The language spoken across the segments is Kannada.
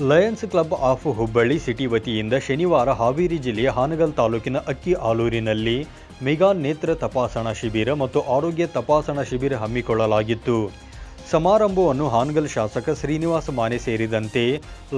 Lions Club of Hubballi city ವತಿಯಿಂದ ಶನಿವಾರ ಹಾವೇರಿ ಜಿಲ್ಲೆಯ ಹಾನಗಲ್ ತಾಲೂಕಿನ ಅಕ್ಕಿ ಆಲೂರಿನಲ್ಲಿ ಮೆಗಾ ನೇತ್ರ ತಪಾಸಣಾ ಶಿಬಿರ ಮತ್ತು ಆರೋಗ್ಯ ತಪಾಸಣಾ ಶಿಬಿರ ಹಮ್ಮಿಕೊಳ್ಳಲಾಗಿತ್ತು. ಸಮಾರಂಭವನ್ನು ಹಾನಗಲ್ ಶಾಸಕ ಶ್ರೀನಿವಾಸ ಮಾನೆ ಸೇರಿದಂತೆ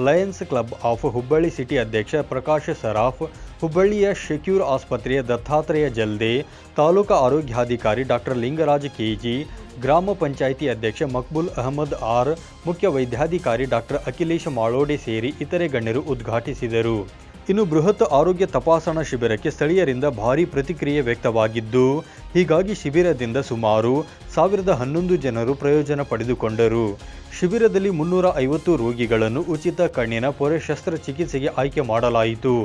Lions Club of Hubballi city ಅಧ್ಯಕ್ಷ ಪ್ರಕಾಶ್ ಸರಾಫ್, ಹುಬ್ಬಳ್ಳಿಯ ಶೆಕ್ಯೂರ್ ಆಸ್ಪತ್ರೆಯ ದತ್ತಾತ್ರೇಯ ಜಲ್ದೆ ತಾಲೂಕು ಆರೋಗ್ಯಾಧಿಕಾರಿ ಡಾಕ್ಟರ್ ಲಿಂಗರಾಜ್ ಕೆಜಿ ಗ್ರಾಮ ಪಂಚಾಯಿತಿ ಅಧ್ಯಕ್ಷ ಮಕ್ಬುಲ್ ಅಹಮದ್ ಆರ್, ಮುಖ್ಯ ವೈದ್ಯಾಧಿಕಾರಿ ಡಾಕ್ಟರ್ ಅಖಿಲೇಶ್ ಮಾಳೋಡೆ ಸೇರಿ ಇತರೆ ಗಣ್ಯರು ಉದ್ಘಾಟಿಸಿದರು. ಇನ್ನು ಬೃಹತ್ ಆರೋಗ್ಯ ತಪಾಸಣಾ ಶಿಬಿರಕ್ಕೆ ಸ್ಥಳೀಯರಿಂದ ಭಾರಿ ಪ್ರತಿಕ್ರಿಯೆ ವ್ಯಕ್ತವಾಗಿದ್ದು, ಹೀಗಾಗಿ ಶಿಬಿರದಿಂದ ಸುಮಾರು ಸಾವಿರದ ಹನ್ನೊಂದು ಜನರು ಪ್ರಯೋಜನ ಪಡೆದುಕೊಂಡರು. ಶಿಬಿರದಲ್ಲಿ ಮುನ್ನೂರ ಐವತ್ತು ರೋಗಿಗಳನ್ನು ಉಚಿತ ಕಣ್ಣಿನ ಪೊರೆ ಶಸ್ತ್ರಚಿಕಿತ್ಸೆಗೆ ಆಯ್ಕೆ ಮಾಡಲಾಯಿತು.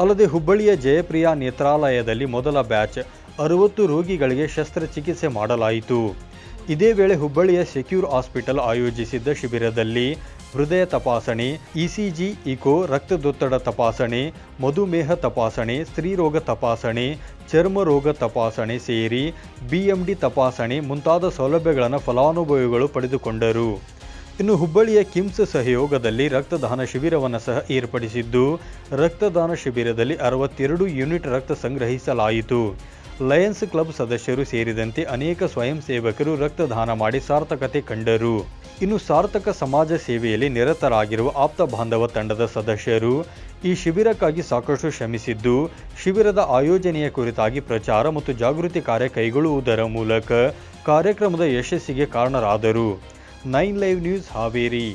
ಅಲ್ಲದೆ ಹುಬ್ಬಳ್ಳಿಯ ಜಯಪ್ರಿಯಾ ನೇತ್ರಾಲಯದಲ್ಲಿ ಮೊದಲ ಬ್ಯಾಚ್ ಅರವತ್ತು ರೋಗಿಗಳಿಗೆ ಶಸ್ತ್ರಚಿಕಿತ್ಸೆ ಮಾಡಲಾಯಿತು. ಇದೇ ವೇಳೆ ಹುಬ್ಬಳ್ಳಿಯ ಸೆಕ್ಯೂರ್ ಹಾಸ್ಪಿಟಲ್ ಆಯೋಜಿಸಿದ್ದ ಶಿಬಿರದಲ್ಲಿ ಹೃದಯ ತಪಾಸಣೆ, ಇಸಿಜಿ, ಇಕೋ, ರಕ್ತದೊತ್ತಡ ತಪಾಸಣೆ, ಮಧುಮೇಹ ತಪಾಸಣೆ, ಸ್ತ್ರೀರೋಗ ತಪಾಸಣೆ, ಚರ್ಮ ರೋಗ ತಪಾಸಣೆ ಸೇರಿ ಬಿಎಂಡಿ ತಪಾಸಣೆ ಮುಂತಾದ ಸೌಲಭ್ಯಗಳನ್ನು ಫಲಾನುಭವಿಗಳು ಪಡೆದುಕೊಂಡರು. ಇನ್ನು ಹುಬ್ಬಳ್ಳಿಯ ಕಿಮ್ಸ್ ಸಹಯೋಗದಲ್ಲಿ ರಕ್ತದಾನ ಶಿಬಿರವನ್ನು ಸಹ ಏರ್ಪಡಿಸಿದ್ದು, ರಕ್ತದಾನ ಶಿಬಿರದಲ್ಲಿ ಅರವತ್ತೆರಡು ಯೂನಿಟ್ ರಕ್ತ ಸಂಗ್ರಹಿಸಲಾಯಿತು. ಲಯನ್ಸ್ ಕ್ಲಬ್ ಸದಸ್ಯರು ಸೇರಿದಂತೆ ಅನೇಕ ಸ್ವಯಂ ಸೇವಕರು ರಕ್ತದಾನ ಮಾಡಿ ಸಾರ್ಥಕತೆ ಕಂಡರು. ಇನ್ನು ಸಾರ್ಥಕ ಸಮಾಜ ಸೇವೆಯಲ್ಲಿ ನಿರತರಾಗಿರುವ ಆಪ್ತ ಬಾಂಧವ ತಂಡದ ಸದಸ್ಯರು ಈ ಶಿಬಿರಕ್ಕಾಗಿ ಸಾಕಷ್ಟು ಶ್ರಮಿಸಿದ್ದು, ಶಿಬಿರದ ಆಯೋಜನೆಯ ಕುರಿತಾಗಿ ಪ್ರಚಾರ ಮತ್ತು ಜಾಗೃತಿ ಕಾರ್ಯ ಕೈಗೊಳ್ಳುವುದರ ಮೂಲಕ ಕಾರ್ಯಕ್ರಮದ ಯಶಸ್ಸಿಗೆ ಕಾರಣರಾದರು. Nine live news Haveri.